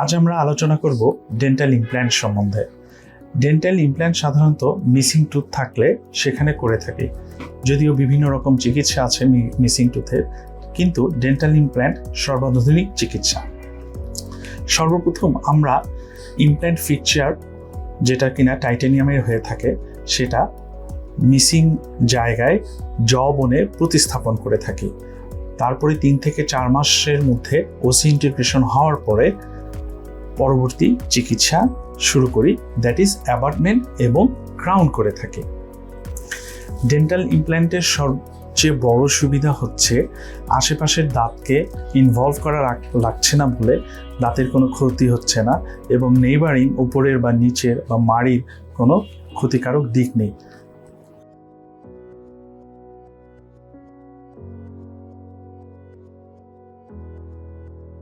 আজ আমরা আলোচনা করব ডেন্টাল ইমপ্ল্যান্ট সম্বন্ধে। ডেন্টাল ইমপ্ল্যান্ট সাধারণত মিসিং টুথ থাকলে সেখানে করে থাকি। যদিও বিভিন্ন রকম চিকিৎসা আছে মিসিং টুথের কিন্তু ডেন্টাল ইমপ্ল্যান্ট সর্বাধুনিক চিকিৎসা। সর্বপ্রথম আমরা ইমপ্ল্যান্ট ফিকচার যেটা কিনা টাইটেনিয়ামের হয়ে থাকে, সেটা মিসিং জায়গায় জ বনে প্রতিস্থাপন করে থাকি। তারপরে তিন থেকে চার মাসের মধ্যে ওসি ইন্টিগ্রেশন হওয়ার পরে পরবর্তী চিকিৎসা শুরু করি দ্যাট ইজ অ্যাবার্টমেন্ট এবং ক্রাউন করে থাকি। ডেন্টাল ইমপ্ল্যান্টের সবচেয়ে বড় সুবিধা হচ্ছে আশেপাশের দাঁতকে ইনভলভ করা লাগছে না বলে দাঁতের কোনো ক্ষতি হচ্ছে না এবং নেইবারিং উপরের বা নিচের বা মাড়ির কোনো ক্ষতিকারক দিক নেই।